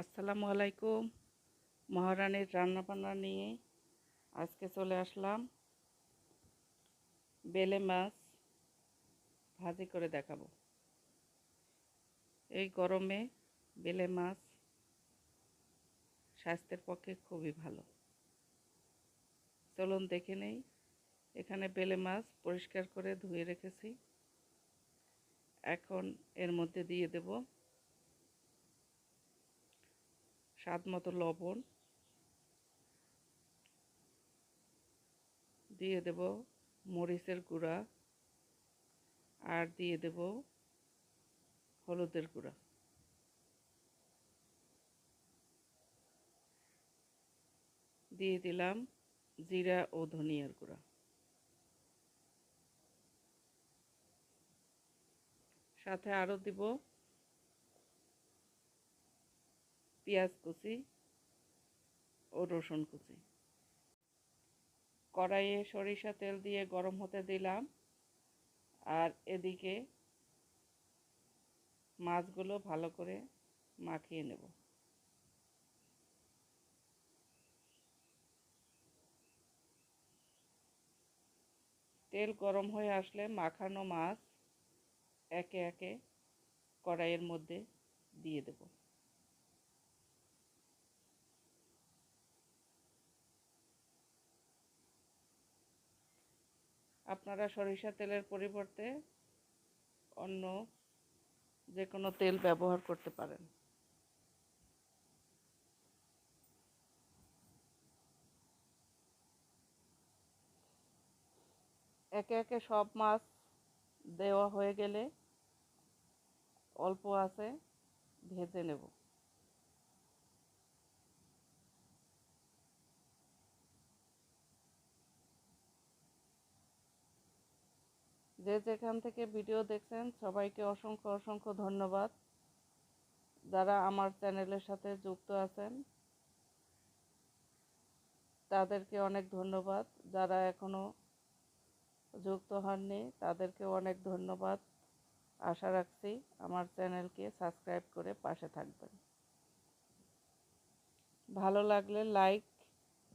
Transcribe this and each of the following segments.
আসসালামু আলাইকুম। মহারানীর রান্নাবান্না নিয়ে আজকে চলে আসলাম। বেলে মাছ ভাজি করে দেখাবো। এই গরমে বেলে মাছ স্বাস্থ্যের পক্ষে খুবই ভালো। চলুন দেখে নেই, এখানে বেলে মাছ পরিষ্কার করে ধুয়ে রেখেছি। এখন এর মধ্যে দিয়ে দেব স্বাদ মতো লবণ দিয়ে দেব মরিচের গুঁড়া আর দিয়ে দেব হলুদের গুঁড়া। দিয়ে দিলাম জিরা ও ধনিয়ার গুঁড়া। সাথে আরও দিব পেঁয়াজ কুচি ও রসুন কুচি। কড়াইয়ে সরিষা তেল দিয়ে গরম হতে দিলাম। আর এদিকে মাছগুলো ভালো করে মাখিয়ে নেব। তেল গরম হয়ে আসলে মাখানো মাছ একে একে কড়াইয়ের মধ্যে দিয়ে দেব। আপনারা সরিষা তেলের পরিবর্তে অন্য যে কোনো তেল ব্যবহার করতে পারেন। একে একে সব মাছ দেওয়া হয়ে গেলে অল্প আছে, ভেজে নেব। যে যেখান থেকে ভিডিও দেখছেন, সবাইকে অসংখ্য অসংখ্য ধন্যবাদ। যারা আমার চ্যানেলের সাথে যুক্ত আছেন, তাদেরকে অনেক ধন্যবাদ। যারা এখনও যুক্ত হননি, তাদেরকে অনেক ধন্যবাদ। আশা রাখছি আমার চ্যানেলকে সাবস্ক্রাইব করে পাশে থাকবেন। ভালো লাগলে লাইক,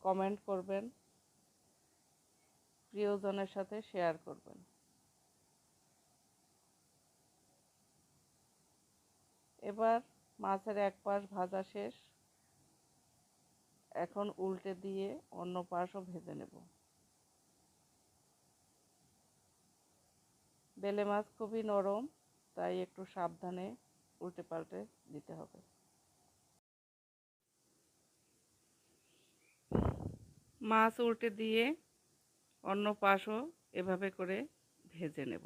কমেন্ট করবেন। প্রিয়জনের সাথে শেয়ার করবেন। এবার মাছের এক পাশ ভাজা শেষ। এখন উল্টে দিয়ে অন্য পাশও ভেজে নেব। বেলে মাছ খুবই নরম, তাই একটু সাবধানে উল্টে পাল্টে দিতে হবে। মাছ উল্টে দিয়ে অন্য পাশও এভাবে করে ভেজে নেব।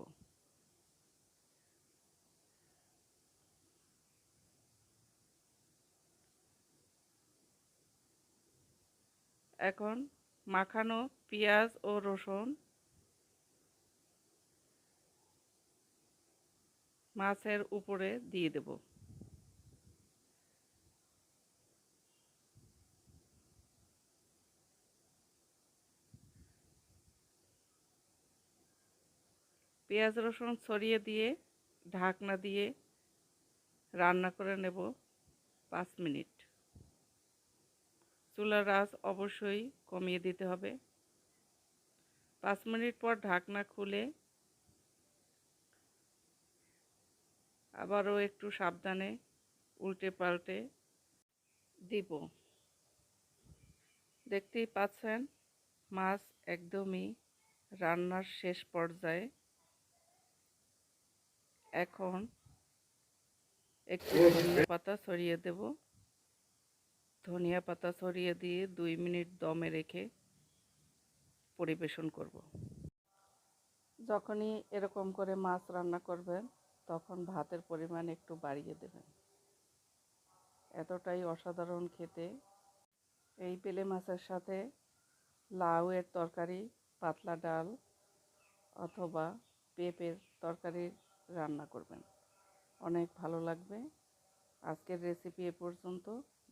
এখন মাখানো পেঁয়াজ ও রসুন, মাছের উপরে দিয়ে দেব। পেঁয়াজ, রসুন ছড়িয়ে দিয়ে ঢাকনা দিয়ে রান্না করে নেব পাঁচ মিনিট। চুলার আঁচ অবশ্যই কমিয়ে দিতে হবে। পাঁচ মিনিট পর ঢাকনা খুলে আবারও একটু সাবধানে উল্টে পাল্টে দিব। দেখতেই পাচ্ছেন, মাছ একদমই রান্নার শেষ পর্যায়ে। এখন একটু পাতা ছড়িয়ে দেব। ধনিয়া পাতা ছড়িয়ে দিয়ে দুই মিনিট দমে রেখে পরিবেশন করব। যখনই এরকম করে মাছ রান্না করবেন, তখন ভাতের পরিমাণ একটু বাড়িয়ে দেবেন। এতটাই অসাধারণ খেতে। এই পেলে মাছের সাথে লাউয়ের তরকারি, পাতলা ডাল অথবা পেঁপের তরকারি রান্না করবেন। অনেক ভালো লাগবে। আজকের রেসিপি এ পর্যন্ত